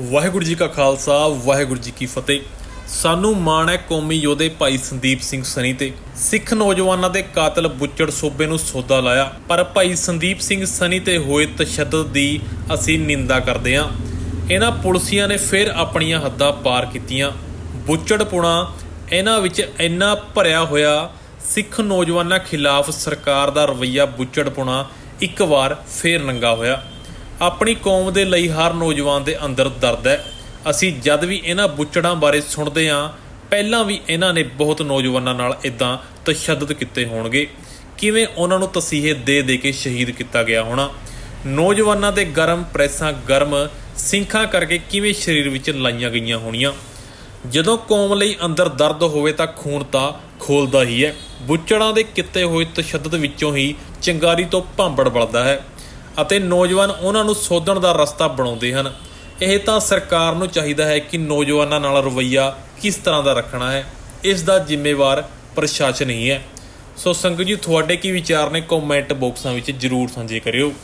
ਵਾਹਿਗੁਰੂ ਜੀ ਕਾ ਖਾਲਸਾ, ਵਾਹਿਗੁਰੂ ਜੀ ਕੀ ਫਤਿਹ। ਸਾਨੂੰ ਮਾਣ ਹੈ ਕੌਮੀ ਯੋਧੇ ਭਾਈ ਸੰਦੀਪ ਸਿੰਘ ਸਨੀ ਤੇ ਸਿੱਖ ਨੌਜਵਾਨਾਂ ਦੇ ਕਾਤਲ ਬੁੱਚੜ ਸੂਬੇ ਨੂੰ ਸੌਦਾ ਲਾਇਆ। ਪਰ ਭਾਈ ਸੰਦੀਪ ਸਿੰਘ ਸਨੀ ਤੇ ਹੋਏ ਤਸ਼ੱਦਦ ਦੀ ਅਸੀਂ ਨਿੰਦਾ ਕਰਦੇ ਹਾਂ। ਇਹਨਾਂ ਪੁਲਸੀਆਂ ਨੇ ਫਿਰ ਆਪਣੀਆਂ ਹੱਦਾਂ ਪਾਰ ਕੀਤੀਆਂ। ਬੁੱਚੜਪੁਣਾ ਇਹਨਾਂ ਵਿੱਚ ਇੰਨਾ ਭਰਿਆ ਹੋਇਆ ਸਿੱਖ ਨੌਜਵਾਨਾਂ ਖਿਲਾਫ ਸਰਕਾਰ ਦਾ ਰਵੱਈਆ ਬੁੱਚੜਪੁਣਾ ਇੱਕ ਵਾਰ ਫੇਰ ਨੰਗਾ ਹੋਇਆ। ਆਪਣੀ ਕੌਮ ਦੇ ਲਈ ਹਰ ਨੌਜਵਾਨ ਦੇ ਅੰਦਰ ਦਰਦ ਹੈ। ਅਸੀਂ ਜਦ ਵੀ ਇਹਨਾਂ ਬੁੱਚੜਾਂ ਬਾਰੇ ਸੁਣਦੇ ਹਾਂ, ਪਹਿਲਾਂ ਵੀ ਇਹਨਾਂ ਨੇ ਬਹੁਤ ਨੌਜਵਾਨਾਂ ਨਾਲ ਇਦਾਂ ਤਸ਼ੱਦਦ ਕੀਤੇ ਹੋਣਗੇ। ਕਿਵੇਂ ਉਹਨਾਂ ਨੂੰ ਤਸੀਹੇ ਦੇ ਦੇ ਕੇ ਸ਼ਹੀਦ ਕੀਤਾ ਗਿਆ ਹੋਣਾ? ਨੌਜਵਾਨਾਂ ਦੇ ਗਰਮ ਪ੍ਰੈਸਾਂ ਗਰਮ ਸਿੰਖਾਂ ਕਰਕੇ ਕਿਵੇਂ ਸਰੀਰ ਵਿੱਚ ਲਾਈਆਂ ਗਈਆਂ ਹੋਣੀਆਂ? ਜਦੋਂ ਕੌਮ ਲਈ ਅੰਦਰ ਦਰਦ ਹੋਵੇ ਤਾਂ ਖੂਨ ਤਾਂ ਖੋਲਦਾ ਹੀ ਹੈ। ਬੁੱਚੜਾਂ ਦੇ ਕਿੱਤੇ ਹੋਏ ਤਸ਼ੱਦਦ ਵਿੱਚੋਂ ਹੀ ਚੰਗਾਰੀ ਤੋਂ ਭਾਂਬੜ ਬਲਦਾ ਹੈ। ਅਤੇ ਨੌਜਵਾਨ ਉਹਨਾਂ ਨੂੰ ਸੋਧਣ ਦਾ ਰਸਤਾ ਬਣਾਉਂਦੇ ਹਨ। ਇਹ ਤਾਂ ਸਰਕਾਰ ਨੂੰ ਚਾਹੀਦਾ ਹੈ ਕਿ ਨੌਜਵਾਨਾਂ ਨਾਲ ਰਵੱਈਆ ਕਿਸ ਤਰ੍ਹਾਂ ਦਾ ਰੱਖਣਾ ਹੈ, ਇਸ ਦਾ ਜ਼ਿੰਮੇਵਾਰ ਪ੍ਰਸ਼ਾਸਨ ਹੀ ਹੈ। ਸੋ ਸੰਗਤ ਜੀ, ਤੁਹਾਡੇ ਕੀ ਵਿਚਾਰ ਨੇ? ਕਮੈਂਟ ਬਾਕਸਾਂ ਵਿੱਚ ਜਰੂਰ ਸਾਂਝੇ ਕਰਿਓ।